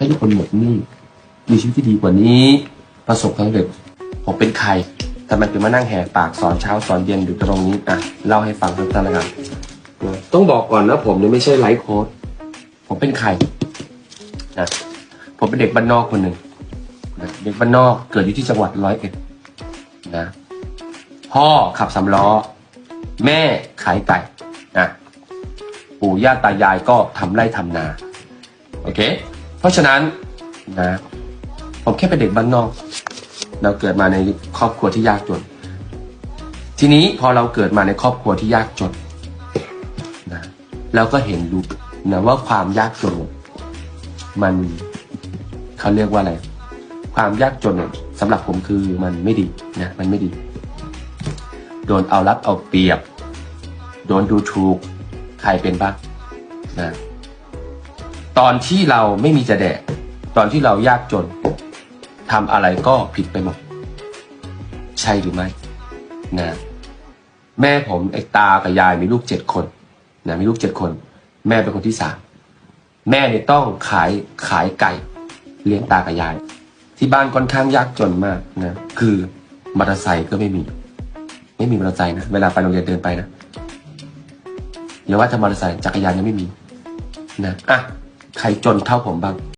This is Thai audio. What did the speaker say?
ให้ทุกคนหมดหนี้มีชีวิตที่ดีกว่านี้ ประสบความสำเร็จผมเป็นใครทำไมถึงมานั่งแหกปากสอนเช้าสอนเย็นอยู่ตรงนี้อะเล่าให้ฟังสั้นๆแล้วกันต้องบอกก่อนนะผมเนี่ยไม่ใช่ไลฟ์โค้ดผมเป็นใครนะผมเป็นเด็กบ้านนอกคนหนึ่งนะเด็กบ้านนอกเกิดอยู่ที่จังหวัดร้อยเอ็ดนะพ่อขับสำล้อ แม่ขายไก่นะปู่ย่าตายายก็ทำไร่ทำนา โอเค เพราะฉะนั้นนะผมแค่เป็นเด็กบ้านนอก เราเกิดมาในครอบครัวที่ยากจน ทีนี้พอเราเกิดมาในครอบครัวที่ยากจนนะเราก็เห็นดูนะว่าความยากจน มันเขาเรียกว่าอะไร ความยากจนเนี่ยสำหรับผมคือมันไม่ดีนะมันไม่ดี โดนเอารัดเอาเปรียบ โดนดูถูกใครเป็นบ้างนะ ตอนที่เราไม่มีจะแดก ตอนที่เรายากจนทำอะไรก็ผิดไปหมด ใช่หรือไม่นะแม่ผมไอ้ตากับยายมีลูกเจ็ดคนนะมีลูกเจ็ดคน แม่เป็นคนที่สามแม่เนี่ยต้องขายขายไก่ เลี้ยงตากับยาย ที่บ้านค่อนข้างยากจนมากนะคือมอเตอร์ไซค์ก็ไม่มี ไม่มีมอเตอร์ไซค์นะเวลาไปโรงเรียนเดินไปนะอย่าว่าจะมอเตอร์ไซค์จักรยานยังไม่มีนะอะ ใครจนเท่าผมบ้าง